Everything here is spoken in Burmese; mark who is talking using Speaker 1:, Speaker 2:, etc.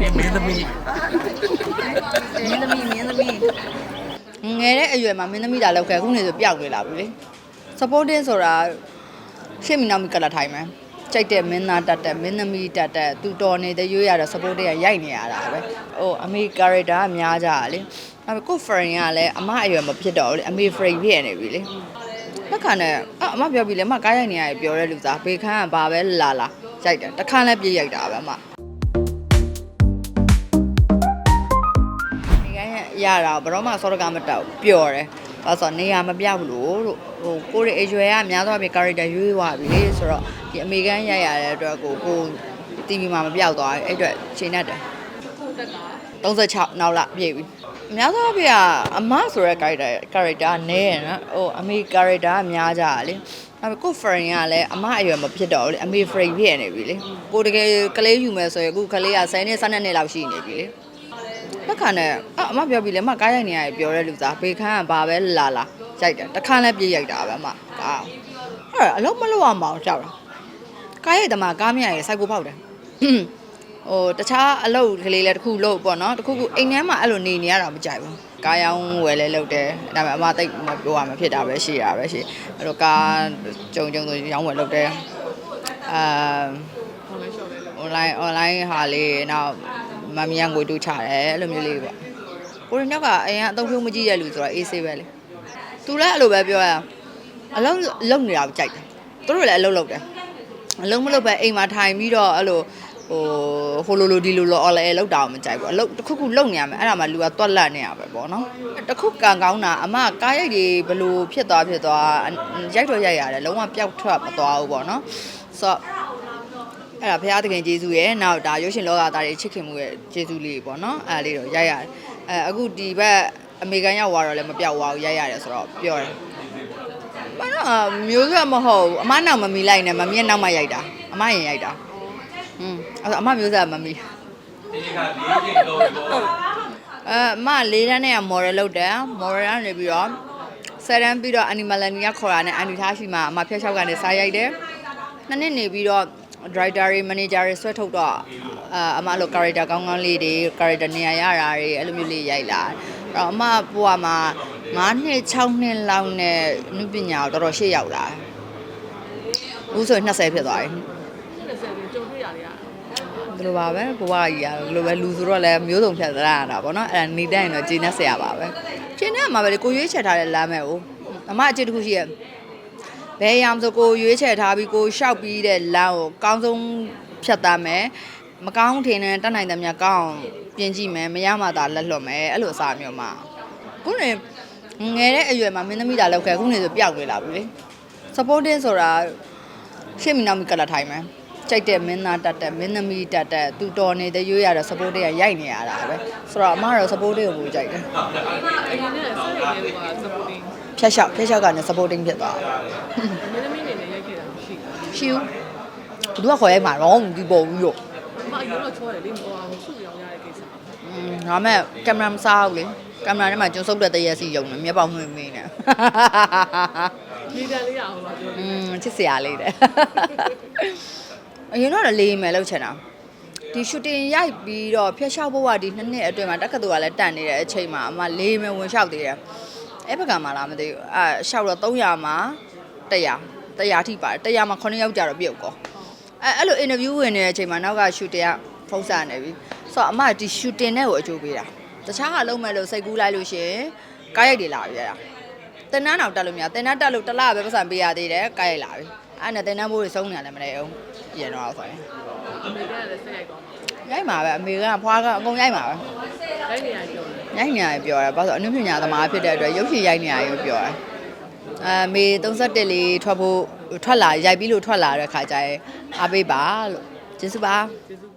Speaker 1: မင်းသမီး
Speaker 2: မင်းသမီးမင်းသမီးငယ်တဲ့အရွယ်မှာမင်းသမီးလာလောက်ခဲ့ခုနေဆိုပျောက်နေလာပြီလေ supporting ဆိုတာရှေ့မီနောက်မီကလာထိုင်မယ်ကြိုက်တဲ့မင်းသားတက်တက်မင်းသမီးတက်တက်သူတော်နေတဲ့ရွေးရတဲ့ supporting ကရိုက်နေရတာပဲဟိုအမေ character ကများကြတာလေဒါပေမဲ့ကို friend ကလည်းအမအရွယ်မဖြစ်တော့ဘူးလေအမေ friend ဖြစ်နေပြီလေလက်ခံနဲ့အအမပြောပြီလေအမကားရိုက်နေရတယ်ပြောတဲ့လူသားဘေခန်းကဘာပဲလာလာရိုက်တယ်တခန်းလည်းပြေးရိုက်တာပဲအမ ရတာဘယ်တော့မှစောတကမတောက်ပျော်တယ်။အဲဆိုနေရာမပြောက်ဘူးလို့လို့ဟိုကိုရဲ့အရွယ်ကများသောအားဖြင့် character ရွေးသွားပြီလေဆိုတော့ဒီအမေကန်ရိုက်ရတဲ့အတွက်ကိုကို TV မှာမပြောက်သွားဘူးအဲ့အတွက်ချိန်တတ်တယ်36နောက်လာပြည့်ပြီအများသောအားဖြင့်ကအမဆိုတဲ့ character character ကနဲရနော်ဟိုအမေ character ကများကြတာလေဒါပေမဲ့ကို friend ကလည်းအမအရွယ်မဖြစ်တော့ဘူးလေအမေ friend ဖြစ်နေပြီလေကိုတကယ်ကလေးယူမယ်ဆိုရင်အခုကလေးက10နှစ်12နှစ်လောက်ရှိနေပြီလေ လက်ခံနဲ့အအမပြောပြီလေအမကားရိုက်နေရတယ်ပြောတဲ့လူသားဘေခန်းကဘာပဲလာလာရိုက်တယ်တခန်းလည်းပြေးရိုက်တာပဲအမကားအဲ့ဒါအလုံးမလို့အောင်မအောင်ကြောက်တာကားရိုက်တမကားမြရည်စိုက်ကိုဖောက်တယ်ဟိုတခြားအလုပ်ကလေးလည်းတစ်ခုလုပ်ပေါ့နော်တစ်ခုခုအိမ်ထဲမှာအဲ့လိုနေနေရတာမကြိုက်ဘူးကားရောင်းဝယ်လဲလုပ်တယ်ဒါပေမဲ့အမတိတ်မပြောရမဖြစ်တာပဲရှိတာပဲရှိအဲ့လိုကားကြုံကြုံဆိုရောင်းဝယ်လုပ်တယ်အာ online online ဟာလေးနောက် မမီးကငွေတူချတယ်အဲ့လိုမျိုးလေးပေါ့ကိုရင်တော့ကအရင်ကအသုံးဖြုံးမကြည့်ရလူဆိုတော့အေးဆေးပဲလေသူလည်းအဲ့လိုပဲပြောရအောင်အလုံးလုံနေတာကိုကြိုက်တယ်သူတို့လည်းအလုံးလုံတယ်အလုံးမလုံပဲအိမ်မှာထိုင်ပြီးတော့အဲ့လိုဟိုဟိုလိုလိုဒီလိုလိုအော်လဲလောက်တာမကြိုက်ဘူးအလုံးတစ်ခုခုလုံနေရမယ်အဲ့ဒါမှလူကတွက်လက်နေရပဲပေါ့နော်တစ်ခုကံကောင်းတာအမကားရိုက်တွေဘလို့ဖြစ်သွားဖြစ်သွားရိုက်တော့ရိုက်ရတယ်လုံးဝပျောက်ထွက်မသွားဘူးပေါ့နော်ဆိုတော့ အဲ့ဒါဘုရားသခင်ယေရှုရဲ့နောက်ဒါရုပ်ရှင်လောကသားတွေချစ်ခင်မှုရဲ့ယေရှုလေးပေါ့နော်အဲ့ဒါလေးတော့ရိုက်ရတယ်အဲအခုဒီဘက်အမေရိကန်ရောက်သွားတော့လည်းမပြောက်သွားဘူးရိုက်ရတယ်ဆိုတော့ပြောတယ်ဘာလို့မျိုးဆက်မဟုတ်ဘူးအမနောက်မမီလိုက်နဲ့မမီရဲ့နောက်မှရိုက်တာအမရင်ရိုက်တာอืมအဲ့တော့အမမျိုးဆက်ကမမီ
Speaker 1: ဒီကလေးချင်းတော့ဘော
Speaker 2: အဲအမလေးတန်းနဲ့က model လုပ်တယ် model ကနေပြီးတော့ဆယ်တန်းပြီးတော့ animal learning ကခေါ်တာနဲ့အန်တီထားရှိမှာအမဖျက်လျှောက်ကနေစားရိုက်တယ်နှစ်နှစ်နေပြီးတော့ director တွေ manager တွေဆွဲထုတ်တော့အာအမအဲ့လို character ကောင်းကောင်းလေးတွေ character နေရာရတာတွေအဲ့လိုမျိုးလေးရိုက်လာအဲ့တော့အမဘွားမှာ9နှစ်6နှစ်လောက်နဲ့နုပညာကိုတော်တော်ရှေ့ရောက်လာဘူးဆိုရင်20ဖြစ်သွားပြီ
Speaker 3: 20ကြုံတွေ့ရတယ်က
Speaker 2: ဒီလိုပါပဲဘဝကြီးရဒီလိုပဲလူဆိုတော့လည်းမျိုးစုံဖြတ်သလားရတာပေါ့နော်အဲ့ဒါနေတိုင်းတော့ဂျင်းနဲ့ဆရာပါပဲဂျင်းနဲ့မှာပဲလေကိုရွေးချယ်ထားတဲ့လမ်းမဲ့ကိုအမအချစ်တစ်ခုရှိရဲ့ ဘယ်ရအောင်ဆိုကိုရွေးချယ်ထားပြီးကိုရှောက်ပြီးတဲ့လမ်းကိုအကောင်းဆုံးဖြတ်သားမယ်မကောင်းထင်တဲ့တတ်နိုင်တဲ့များကောင်းအောင်ပြင်ကြည့်မယ်မရမှသာလက်လွတ်မယ်အဲ့လိုအစားမျိုးမှာခုနေငယ်တဲ့အရွယ်မှာမင်းသမီးလာလောက်ခဲ့ခုနေဆိုပျောက်နေလာပြီလေ supporting ဆိုတာရှေ့မီနောက်မီကလာထိုင်မယ်ကြိုက်တဲ့မင်းသားတက်တက်မင်းသမီးတက်တက်သူတော်နေတဲ့ရွေးရတဲ့ supporting ကရိုက်နေရတာပဲဆိုတော့အမကတော့ supporting ကိုပိုကြိုက်တယ်
Speaker 3: အရင်ကဆက်ရည်လေးက supporting
Speaker 2: ဖြတ်လျှောက်ဖြတ်လျှောက်ကနေ supporting ဖြစ်သွားတာ
Speaker 3: မင်းသမီးနေနဲ့ရိုက်ခဲ့တာမရှိဘူး
Speaker 2: ရှိဦးဘသူကခေါ်ရိုက်မှာတော့ဒီပုံဘူးလို့
Speaker 3: အမအရင်တော့ချောတယ်လေမပေါ်အောင်စုရောင်းရတဲ့ကိစ္စ
Speaker 2: อืมဒါမဲ့ကင်မရာမစားဘူးလေကင်မရာထဲမှာကျုံဆုပ်တဲ့တရက်စီယုံနေမျက်ပေါက်မှွေမင်းနေ
Speaker 3: မိတန်လေးရအောင်ပါပြော
Speaker 2: อืมချစ်စရာလေးတဲ့ အရင်တော့လေးမယ်လောက်ချင်တာဒီ shooting ရိုက်ပြီးတော့ဖျက်လျှောက်ဖို့ကဒီနှစ်နှစ်အတွင်းမှာတက္ကသိုလ်ကလည်းတန်နေတဲ့အချိန်မှာအမလေးမယ်ဝင်လျှောက်သေးတယ် အဲ့ဘက်ကမှလားမသိဘူးအဲလျှောက်တော့300မှာ100 100ထိပါတယ်100မှာ9ယောက်ကြတော့ပြုတ်ကောအဲအဲ့လို interview ဝင်နေတဲ့အချိန်မှာနောက်က shooting ကဖုန်းစားနေပြီဆိုတော့အမဒီ shooting နဲ့ကိုအကျိုးပေးတာတခြားကလုံးမဲ့လို့စိတ်ကူးလိုက်လို့ရှရင်ကားရိုက်တွေလာပြီရတာတင်နန်းအောင်တက်လို့မရတင်နန်းတက်လို့တစ်လပဲပတ်စံပေးရသေးတယ်ကားရိုက်လာပြီအဲ့နဲ့တင်နန်းဘိုးတွေဆုံးနေရတယ်မလဲအောင်ပြင်တော့ဆိုရင်
Speaker 3: အမေကလည်းဆက်ရိုက်သွားမှာ
Speaker 2: ရိုက်မှာပဲအမေကဖွားကအကုန်ရိုက်မှာပဲ
Speaker 3: ရိုက်နေရပြောတယ်
Speaker 2: ရိုက်နေရတယ်ပြောတယ်ဘာလို့ဆိုအနုပညာသမားဖြစ်တဲ့အတွက်ရုပ်ရှင်ရိုက်နေရတယ်လို့ပြောတယ်အဲမေ31လေးထွက်ဖို့ထွက်လာရိုက်ပြီးလို့ထွက်လာတဲ့ခါကျရင်အားပေးပါလို့ကျေးဇူးပါ
Speaker 3: ကျေးဇူး